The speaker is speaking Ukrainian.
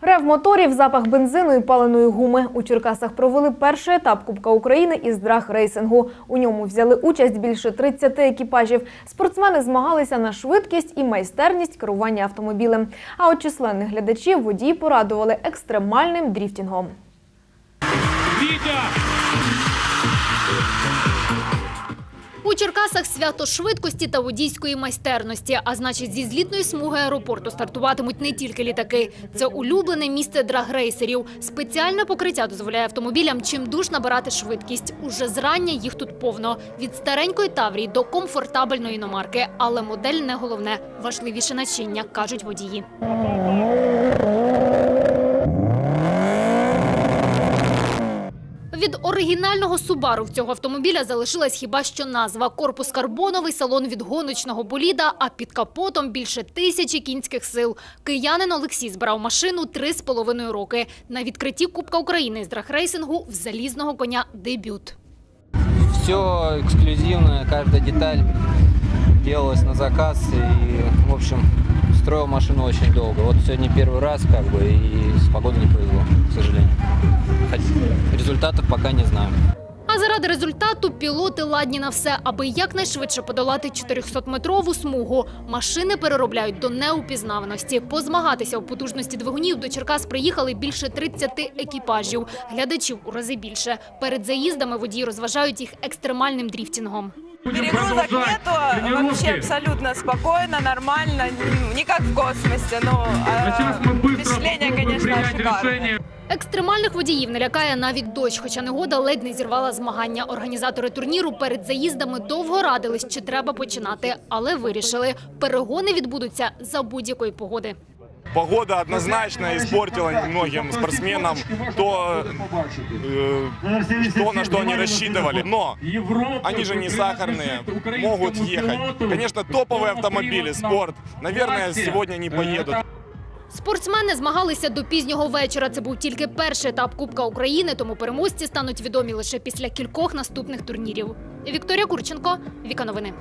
Рев моторів, запах бензину і паленої гуми. У Черкасах провели перший етап Кубка України із драг-рейсингу. У ньому взяли участь більше 30 екіпажів. Спортсмени змагалися на швидкість і майстерність керування автомобілем. А от численних глядачів водії порадували екстремальним дріфтінгом. Вітя! У Черкасах свято швидкості та водійської майстерності. А значить, зі злітної смуги аеропорту стартуватимуть не тільки літаки. Це улюблене місце драгрейсерів. Спеціальне покриття дозволяє автомобілям чимдуж набирати швидкість. Уже зрання їх тут повно. Від старенької Таврії до комфортабельної іномарки. Але модель не головне. Важливіше начиння, кажуть водії. Від оригінального Субару в цього автомобіля залишилась хіба що назва. Корпус карбоновий, салон від гоночного боліда, а під капотом більше тисячі кінських сил. Киянин Олексій збирав машину три з половиною роки. На відкритті Кубка України з драгрейсингу в залізного коня дебют. Все эксклюзивное, каждая деталь делалась на заказ. И, в общем, строил машину очень долго. Вот сегодня первый раз, как бы, и с погодой не Результатов пока не знаю. А заради результату пілоти ладні на все, аби якнайшвидше подолати 400-метрову смугу. Машини переробляють до неупізнаваності. Позмагатися у потужності двигунів до Черкас приїхали більше 30 екіпажів. Глядачів у рази більше. Перед заїздами водії розважають їх екстремальним дріфтінгом. Перегрузок нету, вообще абсолютно спокойно, нормально, не как в космосе, но а, Екстремальних водіїв не лякає навіть дощ, хоча негода ледь не зірвала змагання. Організатори турніру перед заїздами довго радились, чи треба починати, але вирішили – перегони відбудуться за будь-якої погоди. Погода однозначно испортила многим спортсменам то, э, то, на что они рассчитывали. Но они же не сахарные, могут ехать. Конечно, топовые автомобили, спорт, наверное, сегодня не поедут. Спортсмени змагалися до пізнього вечора. Це був тільки перший етап Кубка України, тому переможці стануть відомі лише після кількох наступних турнірів. Вікторія Курченко, Віка Новини.